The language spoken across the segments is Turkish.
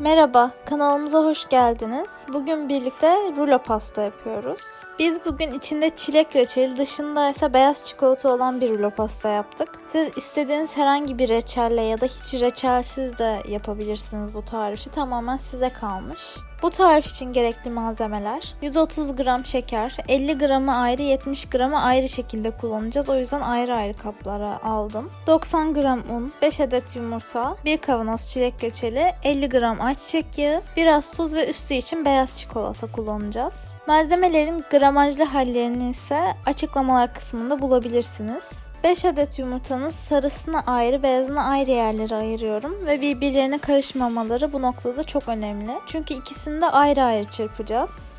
Merhaba, kanalımıza hoş geldiniz. Bugün birlikte rulo pasta yapıyoruz. Biz bugün içinde çilek reçeli, dışında ise beyaz çikolata olan bir rulo pasta yaptık. Siz istediğiniz herhangi bir reçelle ya da hiç reçelsiz de yapabilirsiniz bu tarifi. Tamamen size kalmış. Bu tarif için gerekli malzemeler 130 gram şeker, 50 gramı ayrı 70 gramı ayrı şekilde kullanacağız. O yüzden ayrı ayrı kaplara aldım. 90 gram un, 5 adet yumurta, 1 kavanoz çilek reçeli, 50 gram ayçiçek yağı, biraz tuz ve üstü için beyaz çikolata kullanacağız. Malzemelerin gramajlı hallerini ise açıklamalar kısmında bulabilirsiniz. 5 adet yumurtanın sarısını ayrı, beyazını ayrı yerlere ayırıyorum ve birbirlerine karışmamaları bu noktada çok önemli. Çünkü ikisini de ayrı ayrı çırpacağız.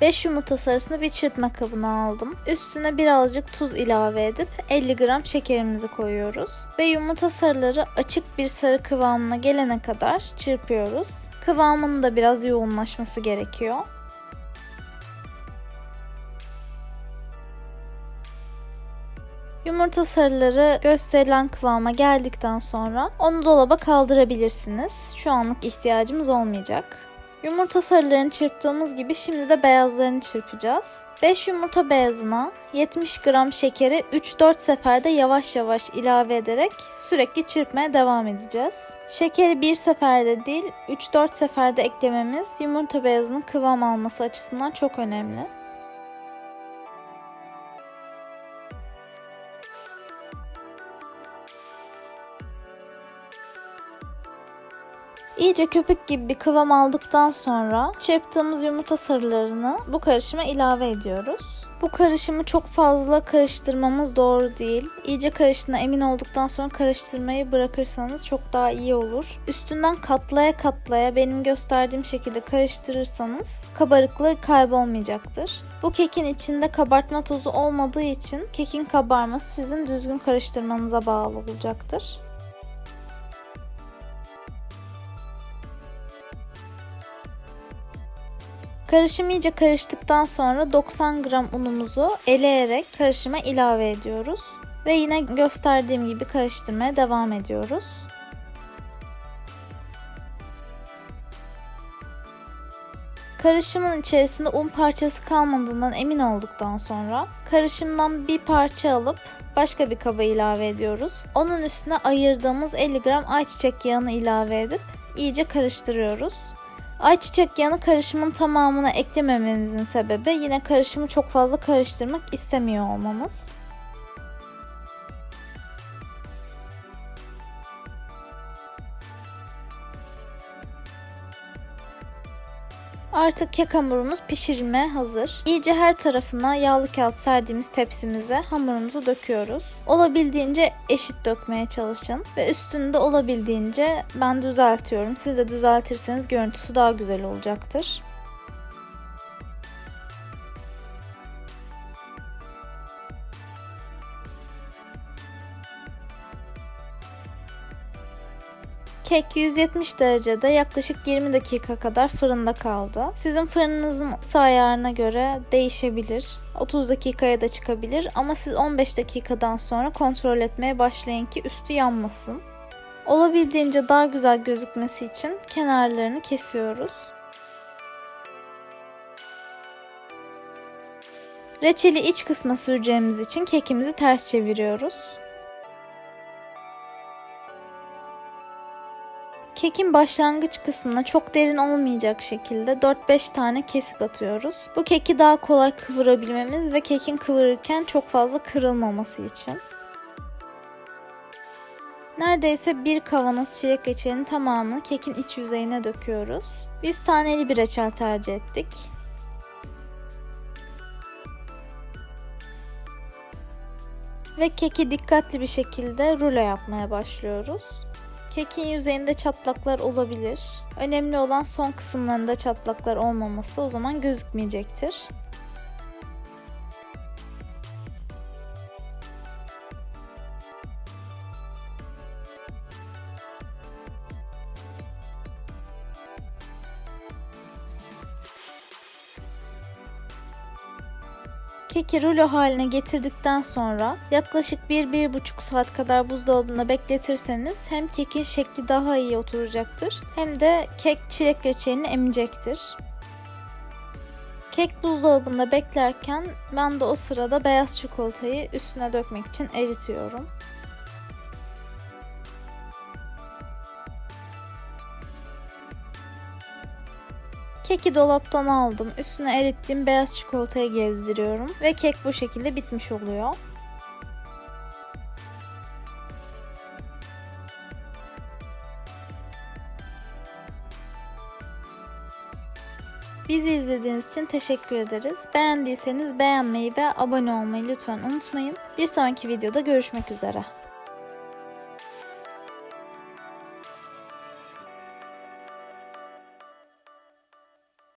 5 yumurta sarısını bir çırpma kabına aldım. Üstüne birazcık tuz ilave edip 50 gram şekerimizi koyuyoruz. Ve yumurta sarıları açık bir sarı kıvamına gelene kadar çırpıyoruz. Kıvamının da biraz yoğunlaşması gerekiyor. Yumurta sarıları gösterilen kıvama geldikten sonra onu dolaba kaldırabilirsiniz. Şu anlık ihtiyacımız olmayacak. Yumurta sarılarını çırptığımız gibi şimdi de beyazlarını çırpacağız. 5 yumurta beyazına 70 gram şekeri 3-4 seferde yavaş yavaş ilave ederek sürekli çırpmaya devam edeceğiz. Şekeri bir seferde değil 3-4 seferde eklememiz yumurta beyazının kıvam alması açısından çok önemli. İyice köpük gibi bir kıvam aldıktan sonra çırptığımız yumurta sarılarını bu karışıma ilave ediyoruz. Bu karışımı çok fazla karıştırmamız doğru değil. İyice karıştığına emin olduktan sonra karıştırmayı bırakırsanız çok daha iyi olur. Üstünden katlaya katlaya benim gösterdiğim şekilde karıştırırsanız kabarıklığı kaybolmayacaktır. Bu kekin içinde kabartma tozu olmadığı için kekin kabarması sizin düzgün karıştırmanıza bağlı olacaktır. Karışım iyice karıştıktan sonra 90 gram unumuzu eleyerek karışıma ilave ediyoruz. Ve yine gösterdiğim gibi karıştırmaya devam ediyoruz. Karışımın içerisinde un parçası kalmadığından emin olduktan sonra karışımdan bir parça alıp başka bir kaba ilave ediyoruz. Onun üstüne ayırdığımız 50 gram ayçiçek yağını ilave edip iyice karıştırıyoruz. Ayçiçek yağını karışımın tamamına eklemememizin sebebi yine karışımı çok fazla karıştırmak istemiyor olmamız. Artık kek hamurumuz pişirmeye hazır. İyice her tarafına yağlı kağıt serdiğimiz tepsimize hamurumuzu döküyoruz. Olabildiğince eşit dökmeye çalışın ve üstünde olabildiğince ben düzeltiyorum. Siz de düzeltirseniz görüntüsü daha güzel olacaktır. Kek 170 derecede yaklaşık 20 dakika kadar fırında kaldı. Sizin fırınınızın ısı ayarına göre değişebilir. 30 dakikaya da çıkabilir ama siz 15 dakikadan sonra kontrol etmeye başlayın ki üstü yanmasın. Olabildiğince daha güzel gözükmesi için kenarlarını kesiyoruz. Reçeli iç kısma süreceğimiz için kekimizi ters çeviriyoruz. Kekin başlangıç kısmına çok derin olmayacak şekilde 4-5 tane kesik atıyoruz. Bu keki daha kolay kıvırabilmemiz ve kekin kıvırırken çok fazla kırılmaması için. Neredeyse bir kavanoz çilek reçelinin tamamını kekin iç yüzeyine döküyoruz. Biz taneli bir reçel tercih ettik. Ve keki dikkatli bir şekilde rulo yapmaya başlıyoruz. Kekin yüzeyinde çatlaklar olabilir. Önemli olan son kısımlarında çatlaklar olmaması o zaman gözükmeyecektir. Keki rulo haline getirdikten sonra yaklaşık 1-1,5 saat kadar buzdolabında bekletirseniz hem kekin şekli daha iyi oturacaktır hem de kek çilek reçelini emecektir. Kek buzdolabında beklerken ben de o sırada beyaz çikolatayı üstüne dökmek için eritiyorum. Keki dolaptan aldım. Üstüne erittiğim beyaz çikolatayı gezdiriyorum ve kek bu şekilde bitmiş oluyor. Bizi izlediğiniz için teşekkür ederiz. Beğendiyseniz beğenmeyi ve abone olmayı lütfen unutmayın. Bir sonraki videoda görüşmek üzere.